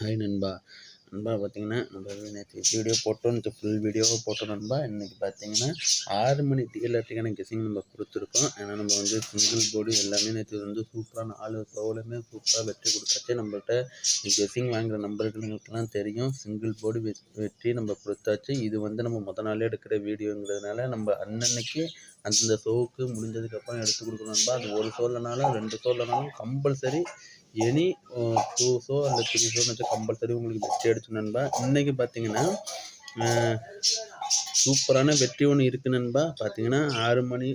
Hi நண்பா. நண்பா பார்த்தீங்கன்னா நம்ம நேற்று வீடியோ போட்டோம். நேற்று ஃபுல் வீடியோவை போட்டோம் நண்பா. இன்றைக்கி பார்த்தீங்கன்னா ஆறு மணி டீலர்ட்டுக்கான கெஸிங் நம்ம கொடுத்துருக்கோம். ஏன்னா நம்ம வந்து சிங்கிள் போர்டு எல்லாமே நேற்று வந்து சூப்பராக நாலு சோலுமே சூப்பராக வெற்றி கொடுத்தாச்சு. நம்மள்கிட்ட கெஸிங் வாங்குகிற நம்பர்களுக்கெல்லாம் தெரியும். சிங்கிள் போர்டு வெற்றி நம்ம கொடுத்தாச்சு. இது வந்து நம்ம முத நாளே எடுக்கிற வீடியோங்கிறதுனால நம்ம அன்னன்னைக்கு அந்தந்த ஷோவுக்கு முடிஞ்சதுக்கப்புறம் எடுத்து கொடுக்கணும் நண்பா. அது ஒரு ஷோலனாலும் ரெண்டு ஷோலனாலும் கம்பல்சரி எனி டூ ஷோ அந்த த்ரீ ஷோ வச்சு கம்பல்சரி உங்களுக்கு வெற்றி அடிச்சு நண்பா. இன்றைக்கி பார்த்தீங்கன்னா சூப்பரான வெற்றி ஒன்று இருக்குது நண்பா. பார்த்தீங்கன்னா ஆறு மணி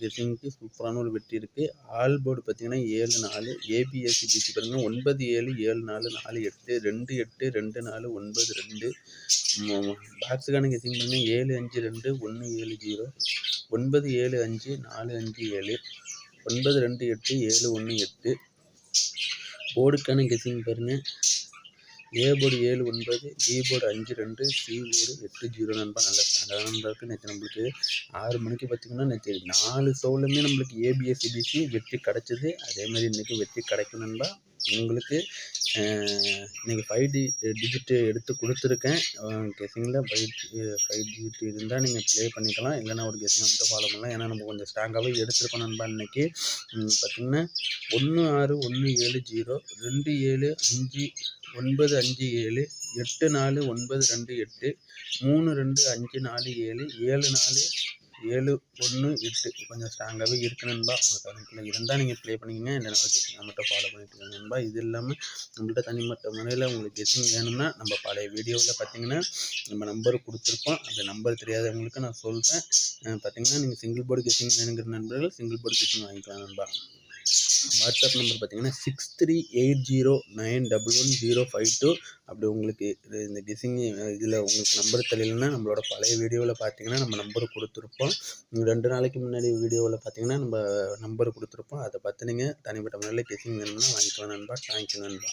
கெஸிங்க்கு சூப்பரான ஒரு வெற்றி இருக்குது ஆல் போர்டு பார்த்தீங்கன்னா ஏழு நாலு. ஏபிஎஸ்சி பிசி பாருங்கள் ஒன்பது ஏழு ஏழு நாலு நாலு எட்டு ரெண்டு எட்டு ரெண்டு நாலு ஒன்பது ரெண்டு. பாக்ஸுக்கான கெஸிங் பாருங்கள் ஏழு அஞ்சு ரெண்டு ஒன்று ஏழு ஜீரோ ஒன்பது ஏழு அஞ்சு நாலு அஞ்சு ஏழு. ஒன்பது ரெண்டு எட்டு ஏழு ஒன்று எட்டு. போர்டுக்கான கெஸிங் பாருங்கள் ஏ போர்டு ஏழு ஒன்பது பி போர்டு அஞ்சு ரெண்டு சி போர்டு எட்டு ஜீரோ நண்பா. நல்ல ஸ்டாண்டர்டாக இருக்குது நேற்று நம்மளுக்கு. ஆறு மணிக்கு பார்த்திங்கன்னா நேற்று நாலு ஷோவுலையுமே நம்மளுக்கு ஏபிஎஸ்சிபிசி வெற்றி கிடச்சிது. அதே மாதிரி இன்றைக்கி வெற்றி கிடைக்கும் நண்பா. உங்களுக்கு இன்றைக்கி ஃபைவ் டி டிஜிட்டு எடுத்து கொடுத்துருக்கேன். கெஸிங்கில் ஃபைவ் ஃபைவ் டிஜிட் இருந்தால் நீங்கள் ப்ளே பண்ணிக்கலாம். இல்லைனா ஒரு கெஸிங் மட்டும் ஃபாலோ பண்ணலாம். ஏன்னா நம்ம கொஞ்சம் ஸ்ட்ராங்காகவே எடுத்துருக்கோம் நண்பா இன்றைக்கி பார்த்திங்கன்னா ஒன்று ஆறு ஒன்று ஏழு ஜீரோ ரெண்டு ஏழு அஞ்சு ஒன்பது அஞ்சு ஏழு எட்டு நாலு ஒன்பது ரெண்டு எட்டு மூணு ரெண்டு அஞ்சு நாலு ஏழு ஏழு நாலு ஏழு ஒன்று எட்டு. கொஞ்சம் ஸ்ட்ராங்காகவே இருக்கு நண்பா. உங்கள் கணக்கில் இருந்தால் நீங்கள் ப்ளே பண்ணிக்கங்க. இல்லைனா கெஸிங் மட்டும் ஃபாலோ பண்ணிட்டு இருக்காங்க நண்பா. இது இல்லாமல் நம்மள்ட்ட தனிமட்ட முறையில் உங்களுக்கு கெஸிங் வேணும்னா நம்ம பழைய வீடியோவில் பார்த்தீங்கன்னா நம்ம நம்பர் கொடுத்துருப்போம் அந்த நம்பர் தெரியாதவங்களுக்கு நான் சொல்கிறேன் பார்த்தீங்கன்னா நீங்கள் சிங்கிள் போர்டு கெஸிங் வேணுங்கிற நண்பர்கள் சிங்கிள் போர்டு கெஸிங் வாங்கிக்கலாம் நண்பா. வாட்ஸ்அப் நம்பர் பார்த்தீங்கன்னா six three eight zero nine double one zero five two. அப்படி உங்களுக்கு இந்த கெஸிங் இதில் உங்களுக்கு நம்பர் தெரியலன்னா நம்மளோட பழைய வீடியோவில் பார்த்தீங்கன்னா நம்ம நம்பர் கொடுத்துருப்போம். ரெண்டு நாளைக்கு முன்னாடி வீடியோவில் பார்த்தீங்கன்னா நம்ம நம்பர் கொடுத்துருப்போம். அதை பார்த்து நீங்கள் தனிப்பட்ட முறையில் கெஸிங் வேணும்னா வாங்கிக்கலாம் நண்பா. தேங்க்யூ நண்பா.